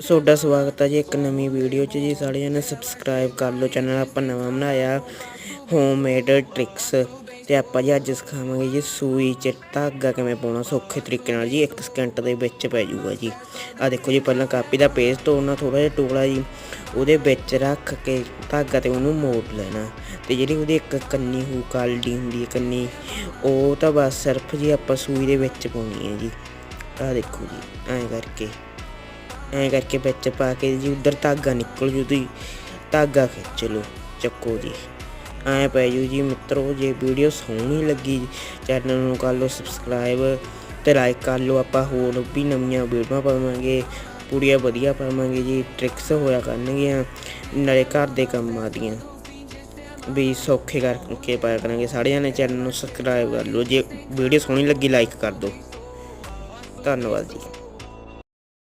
ਤੁਹਾਡਾ ਸਵਾਗਤ ਹੈ ਜੀ ਇੱਕ ਨਵੀਂ ਵੀਡੀਓ 'ਚ ਜੀ। ਸਾਰੇ ਜਣੇ ਸਬਸਕ੍ਰਾਈਬ ਕਰ ਲਓ। ਚੈਨਲ ਆਪਾਂ ਨਵਾਂ ਬਣਾਇਆ ਹੋਮਮੇਡ ਟ੍ਰਿਕਸ ਤੇ ਆਪਾਂ ਜੀ ਅੱਜ ਸਿਖਾਵਾਂਗੇ ਜੀ ਸੂਈ 'ਚ ਧਾਗਾ ਕਿਵੇਂ ਪਾਉਣਾ ਸੌਖੇ ਤਰੀਕੇ ਨਾਲ ਜੀ। 1 ਸਕਿੰਟ ਦੇ ਵਿੱਚ ਪੈ ਜਾਊਗਾ ਜੀ। ਆ ਦੇਖੋ ਜੀ, ਪਹਿਲਾਂ ਕਾਪੀ ਦਾ ਪੇਜ ਤੋੜਨਾ ਥੋੜਾ ਜਿਹਾ ਟੁਕੜਾ ਜੀ। ਉਹਦੇ ਵਿੱਚ ਰੱਖ ਕੇ ਧਾਗਾ ਤੇ ਉਹਨੂੰ ਮੋੜ ਲੈਣਾ। ਤੇ ਜਿਹੜੀ ਉਹਦੀ ਇੱਕ ਕੰਨੀ ਹੂ ਕਾਲਡੀ ਹੁੰਦੀ ਹੈ ਕੰਨੀ, ਉਹ ਤਾਂ ਬਸ ਸਿਰਫ ਜੀ ਆਪਾਂ ਸੂਈ ਦੇ ਵਿੱਚ ਪਾਉਣੀ ਹੈ ਜੀ। ਆ ਦੇਖੋ ਜੀ, ਐਂ ਕਰਕੇ ਐਂ ਕਰਕੇ ਵਿੱਚ ਪਾ ਕੇ ਜੀ, ਉਧਰ ਧਾਗਾ ਨਿਕਲ ਜੂ ਤੁਸੀਂ। ਧਾਗਾ ਖਿੱਚ ਲਓ, ਚੱਕੋ ਜੀ। ਐਂ ਪੈ ਜੂ ਜੀ ਮਿੱਤਰੋ, ਜੇ ਵੀਡੀਓ ਸੋਹਣੀ ਲੱਗੀ, ਚੈਨਲ ਨੂੰ ਕਰ ਲਓ ਸਬਸਕ੍ਰਾਈਬ ਤੇ ਲਾਈਕ ਕਰ ਲਓ। ਆਪਾਂ ਹੋਰ ਵੀ ਨਵੀਆਂ ਵੀਡੀਓਆਂ ਪਾਵਾਂਗੇ, ਪੂਰੀਆਂ ਵਧੀਆ ਪਾਵਾਂਗੇ ਜੀ ਟ੍ਰਿਕਸ ਹੋਇਆ ਕਰਨਗੀਆਂ, ਨਾਲੇ ਘਰ ਦੇ ਕੰਮ ਆਦੀਆਂ। ਵੀ ਸੌਖੇ ਕਰਕੇ ਪਾਇਆ ਕਰਾਂਗੇ ਸਾਰੇ ਜਣੇ ਚੈਨਲ ਨੂੰ ਸਬਸਕ੍ਰਾਈਬ ਕਰ ਲਓ। ਜੇ ਵੀਡੀਓ ਸੋਹਣੀ ਲੱਗੀ, ਲਾਈਕ ਕਰ ਦਿਓ। ਧੰਨਵਾਦ ਜੀ